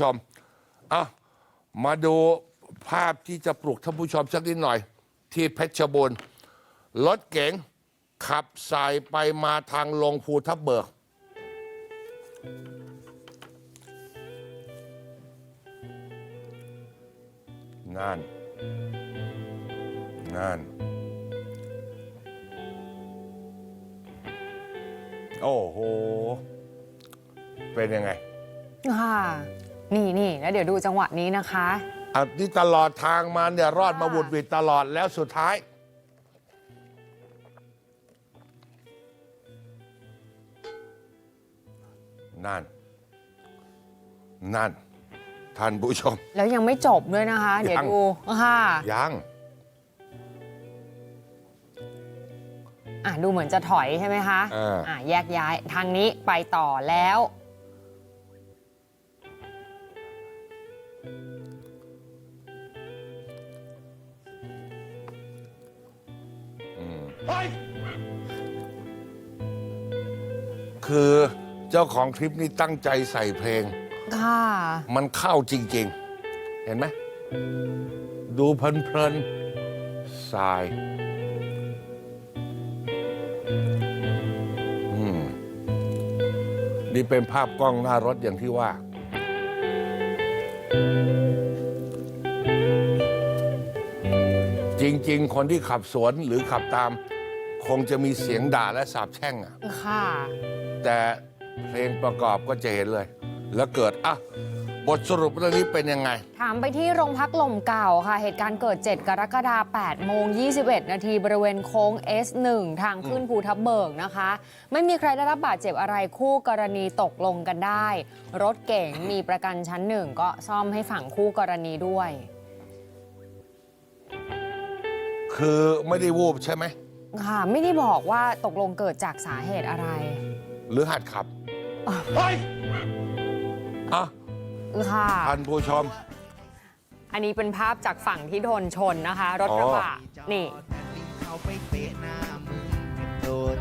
ชมอะมาดูภาพที่จะปลุกท่านผู้ชมสักนิดหน่อย ที่เพชรบูรณ์รถเก๋งขับสายไปมาทางลงภูทับเบิก นั่น นั่น โอ้โห เป็นยังไงค่ะ นี่นี่แล้วเดี๋ยวดูจังหวะนี้นะคะ อันนี้ตลอดทางมาเนี่ยรอดมาบุดหวิดตลอดแล้วสุดท้าย นั่น นั่น ท่านผู้ชม แล้วยังไม่จบด้วยนะคะ เดี๋ยวยังดูค่ะยังอะดูเหมือนจะถอยใช่ไหมคะเอออะแยกย้ายทางนี้ไปต่อแล้ว คือเจ้าของคลิปนี้ตั้งใจใส่เพลง ค่ะ มันเข้าจริง ๆ เห็นไหม ดูเพลินๆสาย อืม นี่เป็นภาพกล้องหน้ารถอย่างที่ว่า จริง ๆ คนที่ขับสวนหรือขับตาม คงจะมีเสียงด่าและสาบแช่งอะค่ะ แต่เพลงประกอบก็จะเห็นเลย แล้วเกิดอะบทสรุปเรื่องนี้เป็นยังไง ถามไปที่โรงพักหล่มเก่าค่ะ เหตุการณ์เกิด 7 กรกฎาคม8โมง 21 นาทีบริเวณโค้ง S1 ทางขึ้นภูทับเบิกนะคะ ไม่มีใครได้รับบาดเจ็บอะไรคู่กรณีตกลงกันได้ รถเก๋งมีประกันชั้นหนึ่งก็ซ่อมให้ฝั่งคู่กรณีด้วย คือไม่ได้วูบใช่ไหม ค่ะ ไม่ได้บอกว่าตกลงเกิดจากสาเหตุอะไร หรือหัดขับเฮ้ยอะค่ะ ท่านผู้ชม อันนี้เป็นภาพจากฝั่งที่โดนชนนะคะ รถกระบะนี่เขาไปเตะหน้ามึงโดน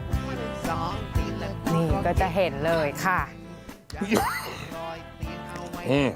สองทีแล้วนี่ก็จะเห็นเลยค่ะรอยตีนเอาไว้อืม